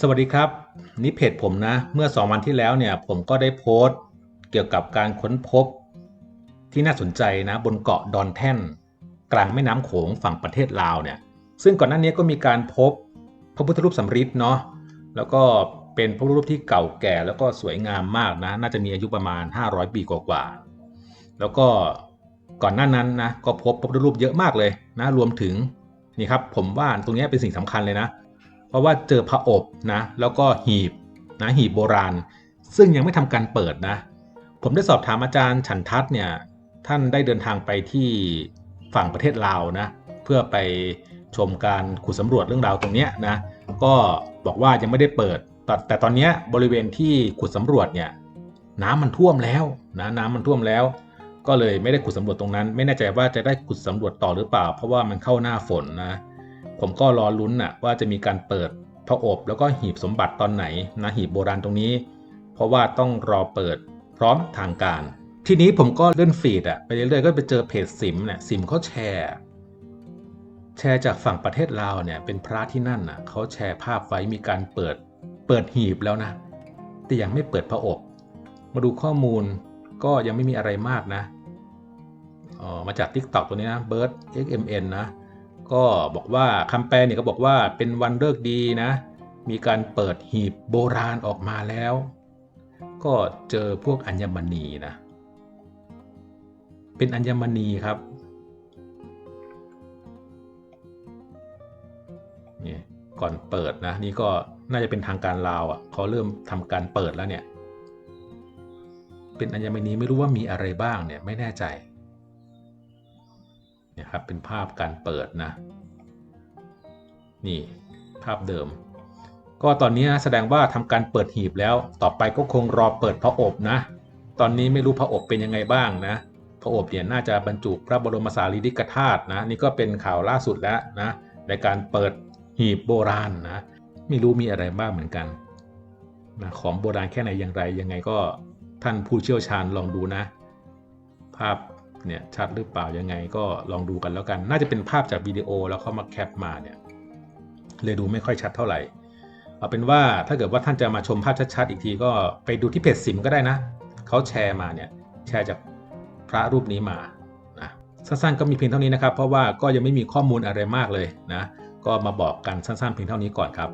สวัสดีครับนี่เพจผมนะ เมื่อ 2 วันที่แล้วเนี่ยผมก็ได้โพสต์ เกี่ยวกับการค้นพบ ที่น่าสนใจนะบนเกาะดอนแท่น กลางแม่น้ำโขงฝั่งประเทศลาวเนี่ยซึ่งก่อนหน้านี้ก็มีการพบพระพุทธรูปสำริดเนาะแล้วก็เป็นพระพุทธรูปที่เก่าแก่ แล้วก็สวยงามมากนะ น่าจะมีอายุประมาณ 500 ปีกว่าๆแล้วก็ก่อนหน้านั้นนะก็พบพระพุทธรูปเยอะมากเลยนะรวมถึงนี่ครับผมว่าตรงนี้เป็นสิ่งสำคัญเลยนะ เพราะว่าเจอพระอบนะแล้วก็หีบนะหีบโบราณ ซึ่งยังไม่ทำการเปิดนะ ผมได้สอบถามอาจารย์ฉันทัศน์เนี่ยท่านได้เดินทางไปที่ฝั่งประเทศลาวนะเพื่อไปชมการขุดสำรวจเรื่องราวตรงนี้นะก็บอกว่ายังไม่ได้เปิด แต่ตอนนี้บริเวณที่ขุดสำรวจเนี่ยน้ำมันท่วมแล้วนะน้ำมันท่วมแล้ว ก็เลยไม่ได้ขุดสำรวจตรงนั้น ไม่แน่ใจว่าจะได้ขุดสำรวจต่อหรือเปล่า เพราะว่ามันเข้าหน้าฝนนะ ผมก็รอลุ้นน่ะว่าจะมีการเปิดพระอบแล้วก็หีบสมบัติตอนไหนนะหีบโบราณตรงนี้ เพราะว่าต้องรอเปิดพร้อมทางการ ทีนี้ผมก็เลื่อนฟีดอะไปเรื่อยๆก็ไปเจอเพจสิมเนี่ยสิมเขาแชร์ แชร์จากฝั่งประเทศลาวเนี่ยเป็นพระที่นั่นน่ะเขาแชร์ภาพไว้มีการเปิดเปิดหีบแล้วนะ แต่ยังไม่เปิดพระอบ มาดูข้อมูลก็ยังไม่มีอะไรมากนะอ๋อมาจาก TikTok ตัวนี้นะ Bird XMN นะ ก็บอกว่าคำแปลเนี่ยก็บอกว่าเป็นวันเลิกดีนะ มีการเปิดหีบโบราณออกมาแล้ว ก็เจอพวกอัญมณีนะ เป็นอัญมณีครับนี่ก่อนเปิดนะ นี่ก็น่าจะเป็นทางการลาวอะเขาเริ่มทำการเปิดแล้วเนี่ย เป็นอัญมณีไม่รู้ว่ามีอะไรบ้างเนี่ยไม่แน่ใจ นี่ยครับเป็นภาพการเปิดนะนี่ภาพเดิม ก็ตอนนี้แสดงว่าทำการเปิดหีบแล้ว ต่อไปก็คงรอเปิดพระอบนะ ตอนนี้ไม่รู้พระอบเป็นยังไงบ้างนะพระอบเนี่ยน่าจะบรรจุพระบรมสารีริกธาตุนะนี่ก็เป็นข่าวล่าสุดแล้วนะในการเปิดหีบโบราณนะไม่รู้มีอะไรบ้างเหมือนกันนะของโบราณแค่ไหนอย่างไรยังไงก็ท่านผู้เชี่ยวชาญลองดูนะ ภาพ เนี่ยชัดหรือเปล่ายังไงก็ลองดูกันแล้วกัน น่าจะเป็นภาพจากวิดีโอแล้วเขามาแคปมาเนี่ยเลยดูไม่ค่อยชัดเท่าไหร่ เอาเป็นว่าถ้าเกิดว่าท่านจะมาชมภาพชัดๆอีกทีก็ไปดูที่เพจสิมก็ได้นะเขาแชร์มาเนี่ยแชร์จากพระรูปนี้มานะสั้นๆก็มีเพียงเท่านี้นะครับ เพราะว่าก็ยังไม่มีข้อมูลอะไรมากเลยนะก็มาบอกกันสั้นๆเพียงเท่านี้ก่อนครับ